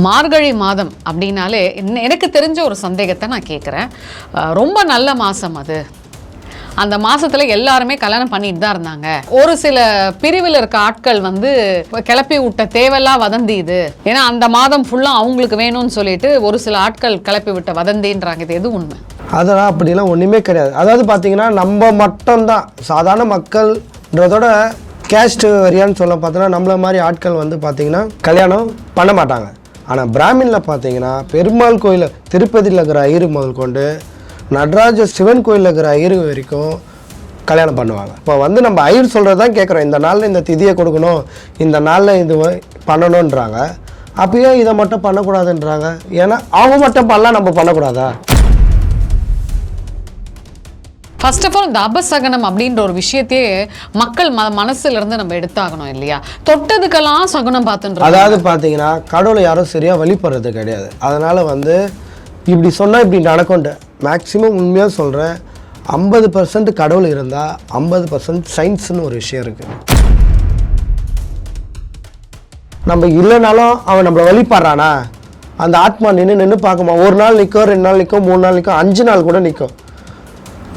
மார்கழி மாதம் அப்படின்னாலே என்ன- எனக்கு தெரிஞ்ச ஒரு சந்தேகத்தை நான் கேட்குறேன் ரொம்ப நல்ல மாதம் அது. அந்த மாதத்தில் எல்லாருமே கல்யாணம் பண்ணிட்டு தான் இருந்தாங்க. ஒரு சில பிரிவில் இருக்க ஆட்கள் வந்து கிளப்பி விட்ட தேவையெல்லாம் வதந்தி இது. ஏன்னா அந்த மாதம் ஃபுல்லாக அவங்களுக்கு வேணும்னு சொல்லிட்டு ஒரு சில ஆட்கள் கிளப்பி விட்ட வதந்தின்றாங்க. இது எது உண்மை? அதெல்லாம் அப்படிலாம் ஒன்றுமே கிடையாது. அதாவது பார்த்தீங்கன்னா நம்ம மட்டும்தான். சாதாரண மக்கள்ன்றதோட கேஸ்ட் வரியான்னு சொல்ல பார்த்தோன்னா நம்மள மாதிரி ஆட்கள் வந்து பார்த்தீங்கன்னா கல்யாணம் பண்ண மாட்டாங்க. ஆனால் பிராமினில் பார்த்தீங்கன்னா பெருமாள் கோயில் திருப்பதியில் இருக்கிற ஐயரு முதல் கொண்டு நடராஜ சிவன் கோயிலில் இருக்கிற ஐயரு வரைக்கும் கல்யாணம் பண்ணுவாங்க. இப்போ வந்து நம்ம ஐயர் சொல்கிறது தான் கேட்குறோம் இந்த நாளில் இந்த திதியை கொடுக்கணும் இந்த நாளில் இது பண்ணணுன்றாங்க அப்பயே இதை மட்டும் பண்ணக்கூடாதுன்றாங்க? ஏன்னா அவங்க மட்டும் பண்ணலாம் நம்ம பண்ணக்கூடாதா? ஃபர்ஸ்ட் ஆஃப் ஆல் இந்த அபசகனம் அப்படின்ற ஒரு விஷயத்தையே மக்கள் ம மனசுல இருந்து நம்ம எடுத்தாகணும் இல்லையா? தொட்டதுக்கெல்லாம் சகுனம் பார்த்துட்டு அதாவது பார்த்தீங்கன்னா கடவுளை யாரும் சரியாக வழிபடுறது கிடையாது. அதனால் வந்து இப்படி சொன்னால் இப்படி நடக்கும்ட்டு மேக்ஸிமம் உண்மையாக சொல்கிறேன் ஐம்பது பர்சன்ட் கடவுள் இருந்தால் ஐம்பது பர்சன்ட் சயின்ஸ்னு ஒரு விஷயம் இருக்குது நம்ம இல்லைனாலும் அவன் நம்மளை வழிபடுறானா? அந்த ஆத்மா நின்று நின்று பார்க்குமா? ஒரு நாள் நிற்கும் ரெண்டு நாள் நிற்கும் மூணு நாள் நிற்கும் அஞ்சு நாள் கூட நிற்கும்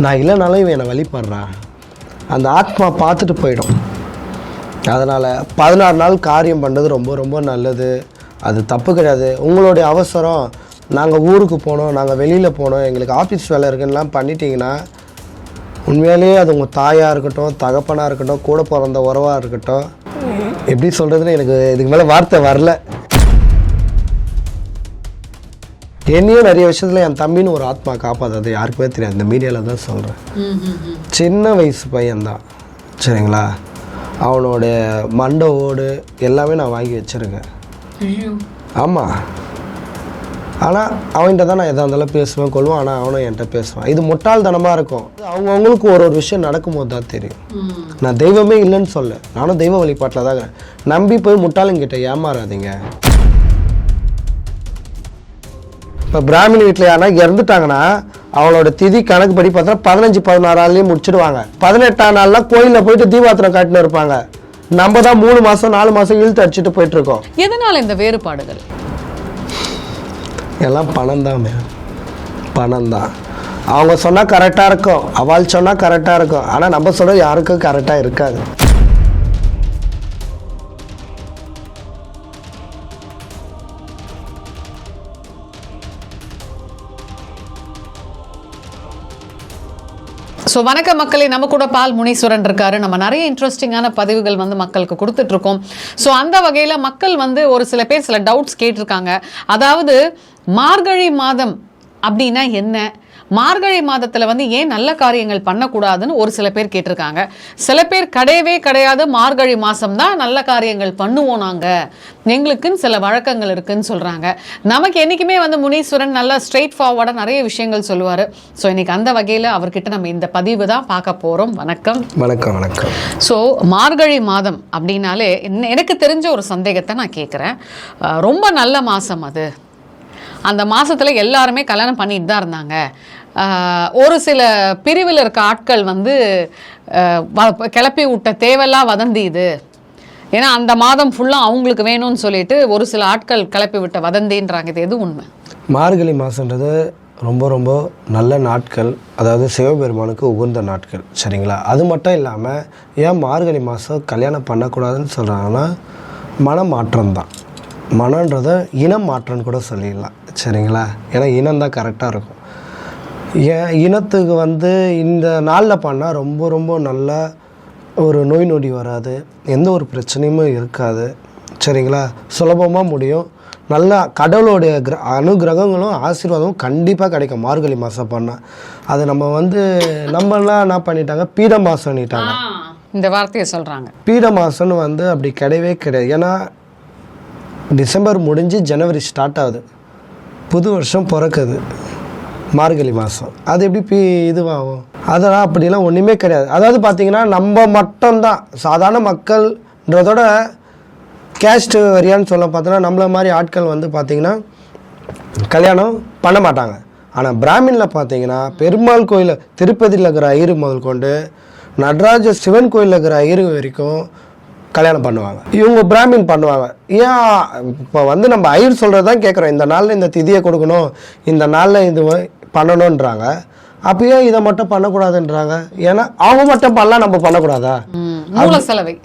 நான் இல்லைனாலும் இவன் என்னை வழிபடுறான் அந்த ஆத்மா பார்த்துட்டு போயிடும். அதனால் பதினாறு நாள் காரியம் பண்ணுறது ரொம்ப ரொம்ப நல்லது. அது தப்பு கிடையாது. உங்களுடைய அவசரம். நாங்கள் ஊருக்கு போனோம் நாங்கள் வெளியில் போனோம் எங்களுக்கு ஆஃபீஸ் வேலை இருக்குன்னுலாம் பண்ணிட்டீங்கன்னா உண்மையிலேயே அது உங்கள் தாயாக இருக்கட்டும் தகப்பனாக இருக்கட்டும் கூட பிறந்த உறவாக இருக்கட்டும். எப்படி சொல்கிறதுன்னு எனக்கு இதுக்கு மேலே வார்த்தை வரல. என்னையும் நிறைய விஷயத்தில் என் தம்பின்னு ஒரு ஆத்மா காப்பாற்றது யாருக்குமே தெரியாது. இந்த மீடியாவில் தான் சொல்கிறேன் சின்ன வயசு பையன்தான். சரிங்களா? அவனோட மண்டை ஓடு எல்லாமே நான் வாங்கி வச்சுருக்கேன். ஆமாம் ஆனால் அவன்கிட்ட தான் நான் எதாக இருந்தாலும் பேசுவேன் கொள்வேன். ஆனால் அவனும் என்கிட்ட பேசுவான். இது முட்டாள்தனமாக இருக்கும். அவங்கவுங்களுக்கு ஒரு ஒரு விஷயம் நடக்கும்போது தான் தெரியும். நான் தெய்வமே இல்லைன்னு சொல்ல நானும் தெய்வ வழிபாட்டில் தான் இருக்கேன். நம்பி போய் முட்டாளுங்கிட்ட ஏமாறாதீங்க. இப்போ பிராமின் வீட்டில் யாருனா இறந்துட்டாங்கன்னா அவளோட திதி கணக்கு படி பார்த்தா பதினஞ்சு பதினாறு நாள்லேயே முடிச்சிடுவாங்க. பதினெட்டாம் நாள்லாம் கோயிலில் போயிட்டு தீபாத்திரம் காட்டின்னு இருப்பாங்க. நம்ம தான் மூணு மாதம் நாலு மாதம் இழுத்து அடிச்சுட்டு போயிட்டு இருக்கோம் எதனால இந்த வேறுபாடுகள்? எல்லாம் பணம் தான் பணம் தான். அவங்க சொன்னால் கரெக்டாக இருக்கும். அவள் சொன்னால் கரெக்டாக இருக்கும். ஆனால் நம்ம சொல்ல யாருக்கும் கரெக்டாக இருக்காது. ஸோ வணக்க மக்களை. நம்ம கூட பால் முனீஸ்வரன் இருக்காரு. நம்ம நிறைய இன்ட்ரெஸ்டிங்கான பதிவுகள் வந்து மக்களுக்கு கொடுத்துட்டு இருக்கோம் ஸோ அந்த வகையில் மக்கள் வந்து ஒரு சில பேர் சில டவுட்ஸ் கேட்டிருக்காங்க. அதாவது மார்கழி மாதம் அப்படின்னா என்ன? மார்கழி மாதத்தில் வந்து ஏன் நல்ல காரியங்கள் பண்ணக்கூடாதுன்னு ஒரு சில பேர் கேட்டிருக்காங்க. சில பேர் கிடையவே கிடையாது மார்கழி மாதம் தான் நல்ல காரியங்கள் பண்ணுவோம் நாங்கள் எங்களுக்குன்னு சில வழக்கங்கள் இருக்குன்னு சொல்கிறாங்க நமக்கு என்றைக்குமே வந்து முனீஸ்வரன் நல்லா ஸ்ட்ரெயிட் ஃபார்வர்டாக நிறைய விஷயங்கள் சொல்லுவார். ஸோ இன்னைக்கு அந்த வகையில் அவர்கிட்ட நம்ம இந்த பதிவு தான் பார்க்க போகிறோம் வணக்கம். வணக்கம் வணக்கம். ஸோ மார்கழி மாதம் அப்படின்னாலே எனக்கு தெரிஞ்ச ஒரு சந்தேகத்தை நான் கேட்குறேன். ரொம்ப நல்ல மாதம் அது. அந்த மாசத்துல எல்லாருமே கல்யாணம் பண்ணிட்டு தான் இருந்தாங்க. ஒரு சில பிரிவில் இருக்க ஆட்கள் வந்து கிளப்பி விட்ட தேவையெல்லாம் வதந்தி இது. ஏன்னா அந்த மாதம் ஃபுல்லாக அவங்களுக்கு வேணும்னு சொல்லிட்டு ஒரு சில ஆட்கள் கிளப்பி விட்ட வதந்தின்றாங்க. இது எது உண்மை? மார்கழி மாதன்றது ரொம்ப ரொம்ப நல்ல நாட்கள். அதாவது சிவபெருமானுக்கு உகந்த நாட்கள். சரிங்களா? அது மட்டும் இல்லாமல் ஏன் மார்கழி மாதம் கல்யாணம் பண்ணக்கூடாதுன்னு சொல்கிறாங்கன்னா மனமாற்றம் தான் மனன்றதை இனம் மாற்றம்னு கூட சொல்லிடலாம். சரிங்களா? ஏன்னா இனம் தான் கரெக்டாக இருக்கும். ஏன் இனத்துக்கு வந்து இந்த நாளில் பண்ணால் ரொம்ப ரொம்ப நல்ல ஒரு நோய் நொடி வராது. எந்த ஒரு பிரச்சனையுமே இருக்காது. சரிங்களா? சுலபமாக முடியும். நல்லா கடவுளுடைய கிர அனுகிரகங்களும் ஆசீர்வாதமும் கண்டிப்பாக கிடைக்கும். மார்கழி மாதம் பண்ணால் அது நம்ம வந்து நம்மலாம் என்ன பண்ணிட்டாங்க? பீட மாதம்னிட்டாங்க இந்த வார்த்தையை சொல்கிறாங்க பீட மாதம்னு வந்து அப்படி கிடையவே கிடையாது. ஏன்னா டிசம்பர் முடிஞ்சு ஜனவரி ஸ்டார்ட் ஆகுது. புது வருஷம் பிறக்குது. மார்கழி மாதம் அது எப்படி பி இதுவாகும்? அதெல்லாம் அப்படிலாம் ஒன்றுமே கிடையாது. அதாவது பார்த்தீங்கன்னா நம்ம மட்டும்தான். சாதாரண மக்கள்ன்றதோட கேஸ்ட் வரியான்னு சொல்ல பார்த்தோன்னா நம்மள மாதிரி ஆட்கள் வந்து பார்த்திங்கன்னா கல்யாணம் பண்ண மாட்டாங்க. ஆனால் பிராமினில் பார்த்தீங்கன்னா பெருமாள் கோயில் திருப்பதியில் இருக்கிற ஐயரு முதல் கொண்டு நடராஜ சிவன் கோயிலில் இருக்கிற ஐயரு வரைக்கும் கல்யாணம் பண்ணுவாங்க. இவங்க பிராமின் பண்ணுவாங்க. ஏன் இப்போ வந்து நம்ம ஐயர் சொல்கிறது தான் கேட்குறோம் இந்த நாளில் இந்த திதியை கொடுக்கணும். இந்த நாளில் இது பண்ணணுன்றாங்க. அப்போ ஏன் இதை மட்டும் பண்ணக்கூடாதுன்றாங்க. ஏன்னா அவங்க மட்டும் பண்ணலாம் நம்ம பண்ணக்கூடாதா? செலவை.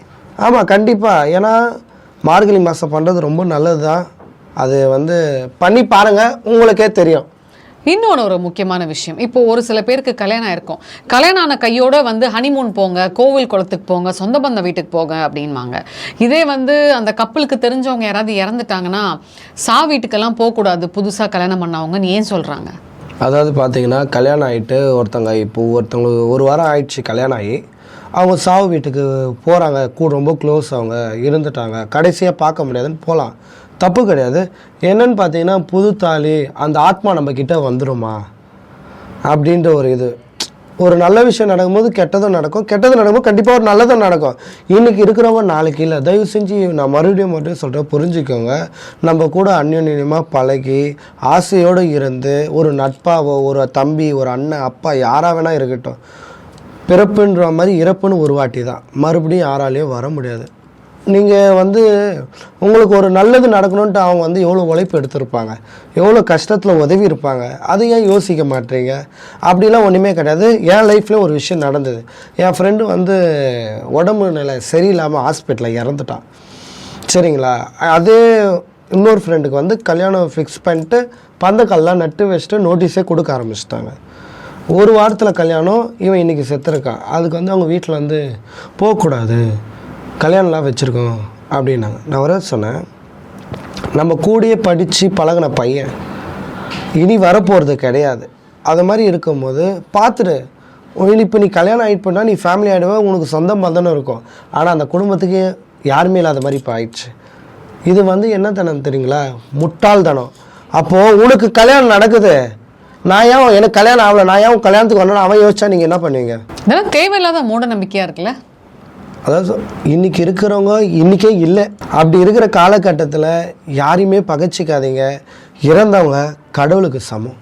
ஆமாம் கண்டிப்பாக ஏன்னா மார்கழி மாதம் பண்ணுறது ரொம்ப நல்லது தான் அது வந்து பண்ணி பாருங்கள் உங்களுக்கே தெரியும். இன்னொன்று ஒரு முக்கியமான விஷயம். இப்போ ஒரு சில பேருக்கு கல்யாணம் இருக்கும் கல்யாணம் ஆன கையோட வந்து ஹனிமூன் போங்க கோவில் குளத்துக்கு போங்க சொந்த பந்த வீட்டுக்கு போங்க அப்படின்வாங்க இதே வந்து அந்த கப்பலுக்கு தெரிஞ்சவங்க யாராவது இறந்துட்டாங்கன்னா சா வீட்டுக்கெல்லாம் போகக்கூடாது. புதுசாக கல்யாணம் பண்ணவங்கன்னு ஏன் சொல்கிறாங்க அதாவது பார்த்தீங்கன்னா கல்யாணம் ஆகிட்டு ஒருத்தங்க இப்போ ஒருத்தவங்களுக்கு ஒரு வாரம் ஆயிடுச்சு கல்யாணம் ஆகி அவங்க சாவு வீட்டுக்கு போகிறாங்க கூட ரொம்ப க்ளோஸ் அவங்க இருந்துட்டாங்க. கடைசியாக பார்க்க முடியாதுன்னு போகலாம் தப்பு கிடையாது. என்னன்னு பார்த்தீங்கன்னா புது தாலி அந்த ஆத்மா நம்ம வந்துடுமா அப்படின்ற ஒரு இது. ஒரு நல்ல விஷயம் நடக்கும்போது கெட்டதும் நடக்கும். கெட்டது நடக்கும்போது கண்டிப்பாக ஒரு நல்லதும் நடக்கும். இன்றைக்கி இருக்கிறவங்க நாளைக்கு இல்லை. தயவு செஞ்சு நான் மறுபடியும் மறுபடியும் சொல்கிறேன் புரிஞ்சுக்கோங்க. நம்ம கூட அந்யோன்யமாக பழகி ஆசையோடு இருந்து ஒரு நட்பாவோ ஒரு தம்பி ஒரு அண்ணன் அப்பா யாராக வேணால் இருக்கட்டும். பிறப்புன்ற மாதிரி இறப்புன்னு ஒரு வாட்டி தான் மறுபடியும் யாராலையும் வர முடியாது. நீங்கள் வந்து உங்களுக்கு ஒரு நல்லது நடக்கணுன்ட்டு அவங்க வந்து எவ்வளோ உழைப்பு எடுத்திருப்பாங்க? எவ்வளோ கஷ்டத்தில் உதவி இருப்பாங்க? அதை ஏன் யோசிக்க மாட்டீங்க? அப்படிலாம் ஒன்றுமே கிடையாது. என் லைஃப்லேயும் ஒரு விஷயம் நடந்தது. என் ஃப்ரெண்டு வந்து உடம்பு நிலை சரியில்லாமல் ஹாஸ்பிட்டலில் இறந்துட்டான். சரிங்களா? அதே இன்னொரு ஃப்ரெண்டுக்கு வந்து கல்யாணம் ஃபிக்ஸ் பண்ணிட்டு பந்தக்கல்லாம் நட்டு வச்சுட்டு நோட்டீஸே கொடுக்க ஆரம்பிச்சிட்டாங்க. ஒரு வாரத்தில் கல்யாணம் இவன் இன்றைக்கி செத்துருக்கான். அதுக்கு வந்து அவங்க வீட்டில் வந்து போகக்கூடாது. கல்யாணம்லாம் வச்சுருக்கோம் அப்படின்னாங்க. நான் வர சொன்னேன் நம்ம கூடயே படித்து பழகின பையன் இனி வரப்போகிறது கிடையாது. அது மாதிரி இருக்கும்போது பார்த்துட்டு இனி இப்போ நீ கல்யாணம் ஆகிட்டு பண்ணா நீ ஃபேமிலி ஆகிடுவே உனக்கு சொந்த பந்தனும் இருக்கும். ஆனால் அந்த குடும்பத்துக்கு யாருமே இல்லாத மாதிரி இப்போ ஆயிடுச்சு. இது வந்து என்ன தனம் தெரியுங்களா? முட்டாள்தனம் அப்போது உனக்கு கல்யாணம் நடக்குது. நான் ஏன் எனக்கு கல்யாணம் ஆகலை நான் ஏன் கல்யாணத்துக்கு வரணும் அவன் யோசிச்சா நீங்கள் என்ன பண்ணுவீங்க? இதெல்லாம் தேவையில்லாத மூட நம்பிக்கையாக இருக்குல்ல? அதாவது இன்றைக்கி இருக்கிறவங்க இன்னைக்கே இல்லை. அப்படி இருக்கிற காலகட்டத்தில் யாரையுமே பகைச்சிக்காதீங்க. இறந்தவங்க கடவுளுக்கு சமம்.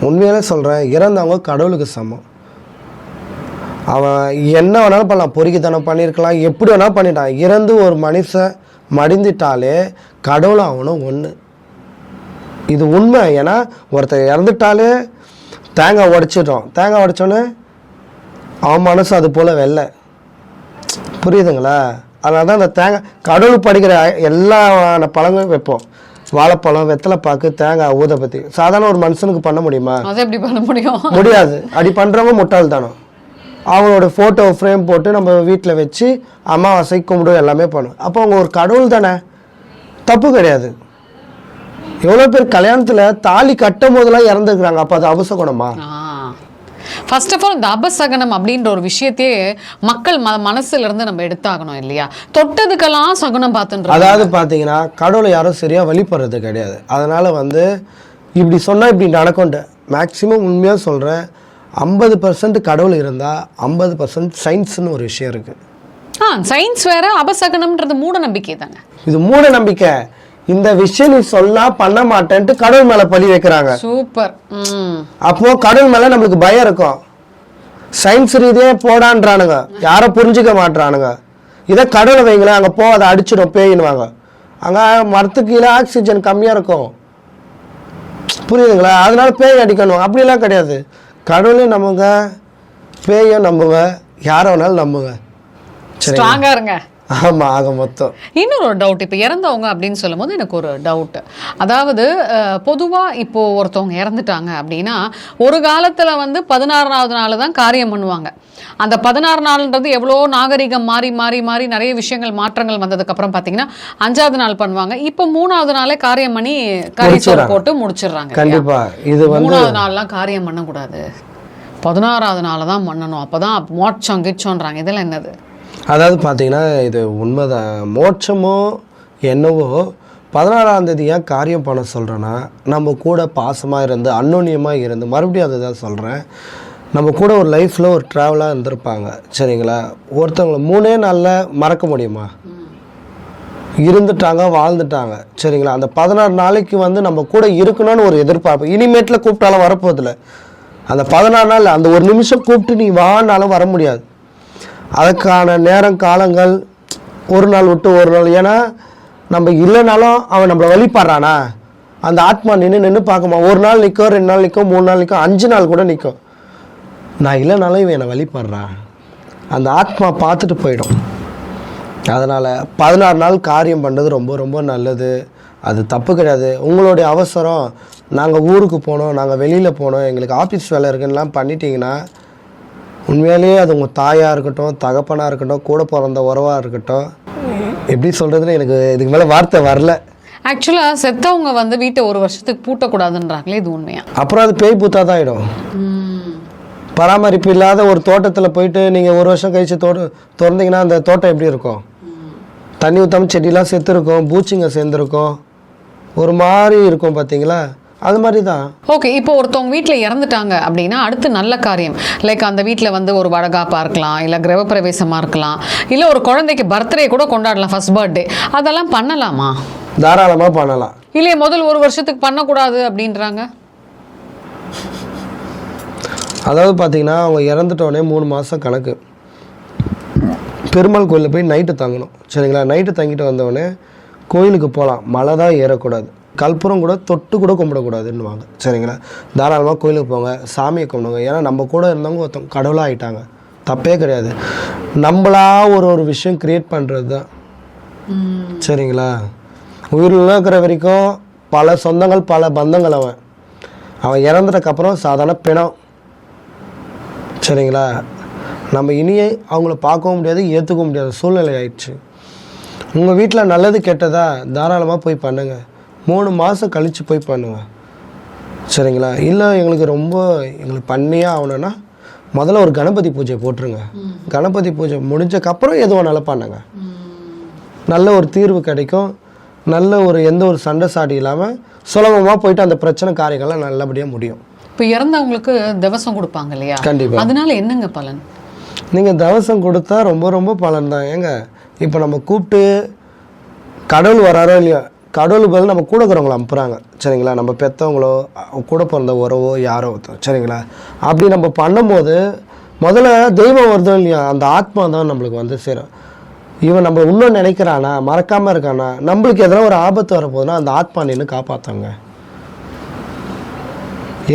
உண்மையிலே சொல்கிறேன் இறந்தவங்க கடவுளுக்கு சமம். அவன் என்ன வேணாலும் பண்ணலாம். பொறுக்கித்தனம் பண்ணியிருக்கலாம். எப்படி வேணாலும் பண்ணிட்டான். இறந்து ஒரு மனுஷன் மடிந்துட்டாலே கடவுளும் அவனும் ஒன்று இது உண்மை. ஏன்னா ஒருத்தர் இறந்துட்டாலே தேங்காய் உடைச்சிட்டோம் தேங்காய் உடைச்சோன்னே அவன் மனசு அது போல் வெள்ளை புரியுதுங்களா? அதனால தான் அந்த தேங்காய் கடவுள் படிக்கிற எல்லா பழங்களும் வைப்போம். வாழைப்பழம் வெத்தலைப்பாக்கு தேங்காய் ஊதபத்தி. சாதாரண ஒரு மனுஷனுக்கு பண்ண முடியுமா? அதை எப்படி பண்ண முடியும்? முடியாது. அப்படி பண்ணுறவங்க முட்டாள் தானோ அவங்களோட ஃபோட்டோ ஃப்ரேம் போட்டு நம்ம வீட்டில் வச்சு அமாவாசை கும்பிடு எல்லாமே பண்ணும் அப்போ அவங்க ஒரு கடவுள் தானே? தப்பு கிடையாது. எவ்வளோ பேர் கல்யாணத்தில் தாலி கட்டும் போதெல்லாம் இறந்துருக்குறாங்க. அப்போ அது அபசகுணமா? ஃபர்ஸ்ட் ஆஃப் ஆல் இந்த அபசகனம் அப்படின்ற ஒரு விஷயத்தையே மக்கள் ம மனசுல இருந்து நம்ம எடுத்தாகணும் இல்லையா? தொட்டதுக்கெல்லாம் சகுனம் பார்த்துன்ற அதாவது பார்த்தீங்கன்னா கடவுளை யாரும் சரியாக வழிபடுறது கிடையாது. அதனால் வந்து இப்படி சொன்னால் இப்படி நடக்கும்ட்டு மேக்ஸிமம் உண்மையாக சொல்கிறேன் ஐம்பது பர்சன்ட் கடவுள் இருந்தால் ஐம்பது பர்சன்ட் சயின்ஸ்னு ஒரு விஷயம் இருக்குது ஆ சயின்ஸ் வேற அபசகனம்ன்றது மூட நம்பிக்கை தாங்க. இது மூட நம்பிக்கை. இந்த விஷயம் நீ சொன்னா பண்ண மாட்டேன்ட்டு கடவுள் மேலே பழி வைக்கிறாங்க. சூப்பர். அப்போ கடவுள் மேலே நம்மளுக்கு பயம் இருக்கும். சயின்ஸ் ரீதியே போடான்றானுங்க. யாரும் புரிஞ்சுக்க மாட்றானுங்க. இதை கடவுளை வைங்களேன் அங்கே போ அதை அடிச்சிடும் பேயின்னுவாங்க. அங்கே மரத்துக்கு கீழே ஆக்சிஜன் கம்மியாக இருக்கும். புரியுதுங்களா? அதனால பேய் அடிக்கணும். அப்படிலாம் கிடையாது. கடவுளையும் நம்புங்க பேயும் நம்புங்க யாரை வேணாலும் நம்புங்க. சரி ஸ்ட்ராங்கா இருங்க. ஆமாம் ஆக மொத்தம். இன்னொரு டவுட் இப்போ இறந்தவங்க அப்படின்னு சொல்லும்போது எனக்கு ஒரு டவுட் அதாவது பொதுவாக இப்போ ஒருத்தவங்க இறந்துட்டாங்க அப்படின்னா ஒரு காலத்தில் வந்து பதினாறாவது நாள் தான் காரியம் பண்ணுவாங்க. அந்த பதினாறு நாள்ன்றது எவ்வளோ நாகரிகம் மாறி மாறி மாறி நிறைய விஷயங்கள் மாற்றங்கள் வந்ததுக்கப்புறம் பார்த்தீங்கன்னா அஞ்சாவது நாள் பண்ணுவாங்க. இப்போ மூணாவது நாளே காரியம் பண்ணி முடிச்சிடுறாங்க. போட்டு முடிச்சிடுறாங்க இல்லையா? கண்டிப்பா. இது வந்து மூணாவது நாள்லாம் காரியம் பண்ணக்கூடாது. பதினாறாவது நாள் தான் பண்ணணும். அப்போ தான் மோட்சம் கிச்சோன்றாங்க இதெல்லாம் என்னது? அதாவது பார்த்தீங்கன்னா இது உண்மைதான் மோட்சமோ என்னவோ பதினாறாம் தேதி ஏன் காரியம் பண்ண சொல்கிறேன்னா நம்ம கூட பாசமாக இருந்து அன்னோன்யமாக இருந்து மறுபடியும் அதை தான் சொல்கிறேன் நம்ம கூட ஒரு லைஃப்பில் ஒரு ட்ராவலாக இருந்திருப்பாங்க சரிங்களா? ஒருத்தவங்களை மூணே நாளில் மறக்க முடியுமா? இருந்துட்டாங்க வாழ்ந்துட்டாங்க சரிங்களா? அந்த பதினாறு நாளைக்கு வந்து நம்ம கூட இருக்கணும்னு ஒரு எதிர்பார்ப்பு இனிமேட்டில் கூப்பிட்டாலும் வரப்போதில்லை அந்த பதினாறு நாள் அந்த ஒரு நிமிஷம் கூப்பிட்டு நீ வானாலும் வர முடியாது. அதுக்கான நேரம் காலங்கள் ஒரு நாள் விட்டு ஒரு நாள். ஏன்னா நம்ம இல்லைனாலும் அவன் நம்மளை வழிபடுறானா? அந்த ஆத்மா நின்று நின்று பார்க்குமா? ஒரு நாள் நிற்கும் ரெண்டு நாள் நிற்கும் மூணு நாள் நிற்கும் அஞ்சு நாள் கூட நிற்கும் நான் இல்லைனாலும் இவன் என்னை வழிபடுறான் அந்த ஆத்மா பார்த்துட்டு போயிடும். அதனால் பதினாறு நாள் காரியம் பண்ணுறது ரொம்ப ரொம்ப நல்லது. அது தப்பு கிடையாது. உங்களுடைய அவசரம் நாங்கள் ஊருக்கு போனோம் நாங்கள் வெளியில் போனோம் எங்களுக்கு ஆஃபீஸ் வேலை இருக்குன்னுலாம் பண்ணிட்டீங்கன்னா உண்மையிலேயே அது உங்கள் தாயாக இருக்கட்டும் தகப்பனாக இருக்கட்டும் கூட பிறந்த உறவாக இருக்கட்டும். எப்படி சொல்கிறதுன்னு எனக்கு இதுக்கு மேலே வார்த்தை வரல. ஆக்சுவலா செத்தவங்க வந்து வீட்டை ஒரு வருஷத்துக்கு பூட்டக்கூடாதுன்றாங்களே இது உண்மையா? அப்புறம் அது பேய் பூத்தா தான் ஆகிடும் பராமரிப்பு இல்லாத ஒரு தோட்டத்தில் போயிட்டு நீங்கள் ஒரு வருஷம் கழிச்சு தோட்டம் திறந்தீங்கன்னா அந்த தோட்டம் எப்படி இருக்கும்? தண்ணி ஊற்றாம செடியெலாம் செத்துருக்கும் பூச்சிங்க சேர்ந்துருக்கும். ஒரு மாதிரி இருக்கும் பார்த்தீங்களா அது மாதிரி தான் ஓகே இப்போ ஒருத்தவங்க வீட்டில் இறந்துட்டாங்க அப்படின்னா அடுத்து நல்ல காரியம். லைக் அந்த வீட்டில் வந்து ஒரு வடகாப்பாக இருக்கலாம் இல்லை கிரகப்பிரவேசமாக இருக்கலாம் இல்லை ஒரு குழந்தைக்கு பர்த்டே கூட கொண்டாடலாம் ஃபர்ஸ்ட் பர்த்டே அதெல்லாம் பண்ணலாமா? தாராளமாக பண்ணலாம். இல்லையே முதல் ஒரு வருஷத்துக்கு பண்ணக்கூடாது அப்படின்றாங்க? அதாவது பார்த்தீங்கன்னா அவங்க இறந்துட்டோடனே மூணு மாதம் கணக்கு. பெருமாள் கோயிலில் போய் நைட்டு தங்கணும். சரிங்களா? நைட்டு தங்கிட்டு வந்தவொடனே கோயிலுக்கு போகலாம் மழை தான் ஏறக்கூடாது. கற்பூரம் கூட தொட்டு கூட கும்பிடக்கூடாதுன்னுவாங்க. சரிங்களா? தாராளமாக கோயிலுக்கு போங்க சாமியை கும்பிடுங்க. ஏன்னா நம்ம கூட இருந்தவங்க ஒருத்தவங்க கடவுளாக ஆயிட்டாங்க. தப்பே கிடையாது. நம்மளா ஒரு ஒரு விஷயம் க்ரியேட் பண்ணுறது தான். சரிங்களா? உயிரில் இருக்கிற வரைக்கும் பல சொந்தங்கள் பல பந்தங்கள் அவன். அவன் இறந்ததுக்கப்புறம் சாதாரண பிணம். சரிங்களா? நம்ம இனியே அவங்கள பார்க்கவும் முடியாது ஏற்றுக்கவும் முடியாத சூழ்நிலை ஆயிடுச்சு. உங்கள் வீட்டில் நல்லது கெட்டதா? தாராளமாக போய் பண்ணுங்க. மூணு மாதம் கழித்து போய் பண்ணுங்க. சரிங்களா? இல்லை எங்களுக்கு ரொம்ப எங்களுக்கு பண்ணியே ஆகணும்னா முதல்ல ஒரு கணபதி பூஜை போட்டுருங்க. கணபதி பூஜை முடிஞ்சக்கப்புறம் எது வேணாலும் பண்ணுங்க. நல்ல ஒரு தீர்வு கிடைக்கும். நல்ல ஒரு எந்த ஒரு சண்டை சாடி இல்லாமல் சுலபமாக போயிட்டு அந்த பிரச்சனை காரியங்கள்லாம் நல்லபடியாக முடியும். இப்போ இறந்தவங்களுக்கு திவசம் கொடுப்பாங்க இல்லையா? கண்டிப்பாக அதனால என்னங்க பலன்? நீங்கள் தவசம் கொடுத்தா ரொம்ப ரொம்ப பலன் தான். ஏங்க இப்போ நம்ம கூப்பிட்டு கடவுள் வராரோ இல்லையோ கடவுள் பதில் நம்ம கூட இருக்கிறவங்கள அனுப்புகிறாங்க சரிங்களா? நம்ம பெற்றவங்களோ கூட பிறந்த உறவோ யாரோ சரிங்களா? அப்படி நம்ம பண்ணும்போது முதல்ல தெய்வம் வருதோ இல்லையா? அந்த ஆத்மா தான் நம்மளுக்கு வந்து சேரும். இவன் நம்ம இன்னும் நினைக்கிறானா? மறக்காமல் இருக்கானா? நம்மளுக்கு எதனா ஒரு ஆபத்து வரப்போகுதுன்னா அந்த ஆத்மா நின்று காப்பாற்றாங்க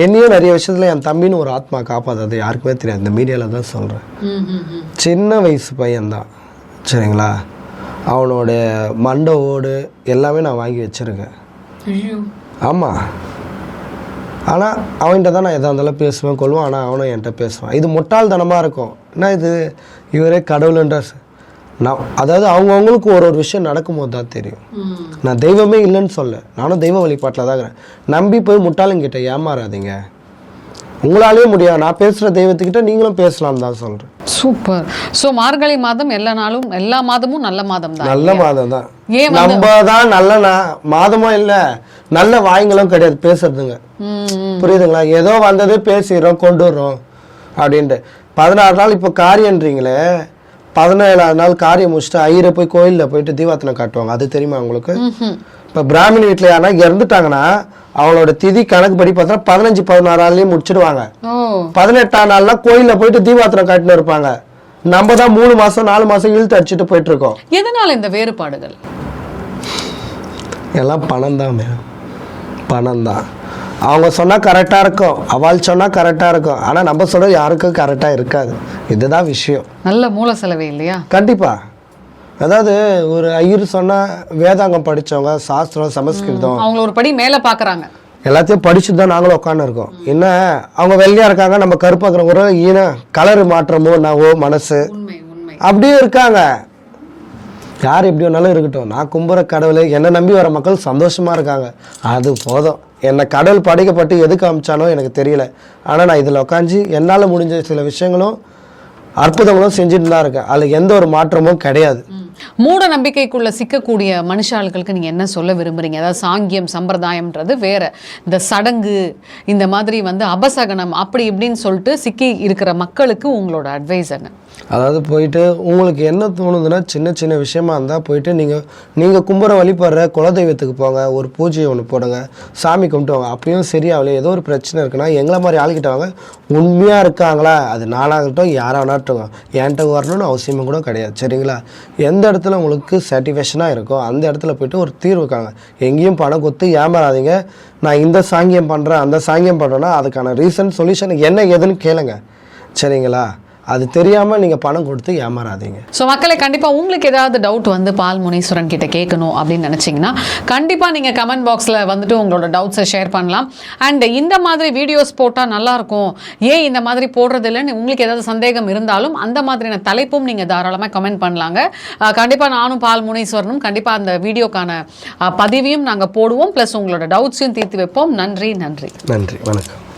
என்னையும் நிறைய விஷயத்தில் என் தம்பின்னு ஒரு ஆத்மா காப்பாற்றாது யாருக்குமே தெரியாது. இந்த மீடியாவில் தான் சொல்கிறேன் சின்ன வயசு பையன்தான். சரிங்களா? அவனோட மண்டை ஓடு எல்லாமே நான் வாங்கி வச்சுருக்கேன். ஆமாம் ஆனால் அவன்கிட்ட தான் நான் எதாக இருந்தாலும் பேசுவேன் கொள்வேன் ஆனால் அவனும் என்கிட்ட பேசுவான். இது முட்டாள்தனமாக இருக்கும். என்ன இது? இவரே கடவுளுன்ற நான் அதாவது அவங்கவுங்களுக்கு ஒரு ஒரு விஷயம் நடக்கும்போது தான் தெரியும். நான் தெய்வமே இல்லைன்னு சொல்ல நானும் தெய்வ வழிபாட்டில் தான் இருக்கிறேன். நம்பி போய் முட்டாளுங்கிட்ட ஏமாறாதீங்க. உங்களாலேயே முடியாது. நான் பேசுகிற தெய்வத்துக்கிட்ட நீங்களும் பேசலாம் தான் சொல்கிறேன் சூப்பர். ஸோ மார்கழி மாதம் எல்லா நாளும் எல்லா மாதமும் நல்ல மாதம் தான் நல்ல மாதம் தான். நம்ம தான் நல்ல மாதமும் இல்லை நல்ல வாய்ங்களும் கிடையாது. பேசுறதுங்க. புரியுதுங்களா? ஏதோ வந்தது பேசிடுறோம் கொண்டு வர்றோம் அப்படின்ட்டு. பதினாறு நாள் இப்போ காரியன்றீங்களே பதினேழாவது நாள் காரியம் முடிச்சுட்டு ஐயரை போய் கோயிலில் போயிட்டு தீபாத்தனை காட்டுவாங்க. அது தெரியுமா உங்களுக்கு? இப்போ பிராமணி வீட்டில் யாரா இறந்துட்டாங்கன்னா அவங்களோட திதி கணக்குப்படி பார்த்தா பதினஞ்சு பதினாறு நாள்லயும் முடிச்சிடுவாங்க பதினெட்டாம் நாள்ல கோயில்ல போயிட்டு தீபாத்திரம் காட்டின்னு இருப்பாங்க. நம்ம தான் மூணு மாசம் நாலு மாசம் இழுத்து அடிச்சுட்டு போயிட்டு இருக்கோம் எதனால இந்த வேறுபாடுகள்? எல்லாம் பணம் தான் மேம் பணம் தான். அவங்க சொன்னால் கரெக்டாக இருக்கும். அவள் சொன்னால் கரெக்டாக இருக்கும். ஆனால் நம்ம சொல்ல யாருக்கும் கரெக்டாக இருக்காது. இதுதான் விஷயம். நல்ல மூல செலவே இல்லையா? கண்டிப்பாக அதாவது ஒரு ஐயர் சொன்னால் வேதாங்கம் படித்தவங்க சாஸ்திரம் சமஸ்கிருதம் அவங்கள ஒரு படி மேல பாக்குறாங்க. எல்லாத்தையும் படிச்சுட்டு தான் நாங்களும் உட்காந்து இருக்கோம் என்ன அவங்க வெள்ளையாக இருக்காங்க நம்ம கருப்பாக இருக்கிறவங்க ஒரு ஈன கலர் மாற்றமோ நாவோ மனசு. அப்படியே இருக்காங்க. யார் எப்படி வேணாலும் இருக்கட்டும். நான் கும்புற கடவுளை என்னை நம்பி வர மக்கள் சந்தோஷமா இருக்காங்க. அது போதும். என்னை கடவுள் படைக்கப்பட்டு எதுக்கு அமிச்சானோ எனக்கு தெரியல. ஆனால் நான் இதில் உட்காந்து என்னால் முடிஞ்ச சில விஷயங்களும் அற்புதங்களும் செஞ்சுட்டு தான் இருக்கேன். அதில் எந்த ஒரு மாற்றமும் கிடையாது. மூட நம்பிக்கைக்குள்ள சிக்கக்கூடிய மனுஷாளுகளுக்கு நீங்க என்ன சொல்ல விரும்புறீங்க? அதாவது சாங்கியம் சம்பிரதாயம்ன்றது வேற. இந்த சடங்கு இந்த மாதிரி வந்து அபசகனம் அப்படி இப்படின்னு சொல்லிட்டு சிக்கி இருக்கிற மக்களுக்கு உங்களோட அட்வைஸ் என்ன? அதாவது போயிட்டு உங்களுக்கு என்ன தோணுதுன்னா சின்ன சின்ன விஷயமா இருந்தால் போயிட்டு நீங்கள் நீங்கள் கும்புற வழிபடுற குலதெய்வத்துக்கு போங்க ஒரு பூஜை ஒன்று போடுங்க சாமி கும்பிட்டு வாங்க. அப்படியும் சரியாகல ஏதோ ஒரு பிரச்சனை இருக்குன்னா எங்களை மாதிரி ஆளுகிட்ட வாங்க. உண்மையாக இருக்காங்களா? அது நானாகட்டும் யாராகட்டும் என்கிட்ட வரணும்னு அவசியமும் கூட கிடையாது சரிங்களா? எந்த இடத்துல உங்களுக்கு சாட்டிஸ்ஃபேக்ஷனாக இருக்கோ அந்த இடத்துல போயிட்டு ஒரு தீர்வு காங்க எங்கேயும் பணம் கொடுத்து ஏமாறாதீங்க. நான் இந்த சாங்கியம் பண்ணுறேன் அந்த சாங்கியம் பண்ணுறேன்னா அதுக்கான ரீசன் சொல்யூஷன் என்ன ஏதுன்னு கேளுங்க. சரிங்களா? அது தெரியாமல் நீங்கள் பணம் கொடுத்து ஏமாறாதீங்க. ஸோ மக்களை கண்டிப்பாக உங்களுக்கு ஏதாவது டவுட் வந்து பால் முனீஸ்வரன் கிட்ட கேட்கணும் அப்படின்னு நினச்சிங்கன்னா கண்டிப்பாக நீங்கள் கமெண்ட் பாக்ஸில் வந்துட்டு உங்களோட டவுட்ஸை ஷேர் பண்ணலாம். அண்ட் இந்த மாதிரி வீடியோஸ் போட்டால் நல்லாயிருக்கும் ஏன் இந்த மாதிரி போடுறது இல்லைன்னு உங்களுக்கு ஏதாவது சந்தேகம் இருந்தாலும் அந்த மாதிரியான தலைப்பும் நீங்கள் தாராளமாக கமெண்ட் பண்ணலாங்க. கண்டிப்பாக நானும் பால் முனீஸ்வரனும் கண்டிப்பாக அந்த வீடியோக்கான பதிவையும் நாங்கள் போடுவோம். ப்ளஸ் உங்களோட டவுட்ஸையும் தீர்த்து வைப்போம். நன்றி நன்றி. நன்றி வணக்கம்.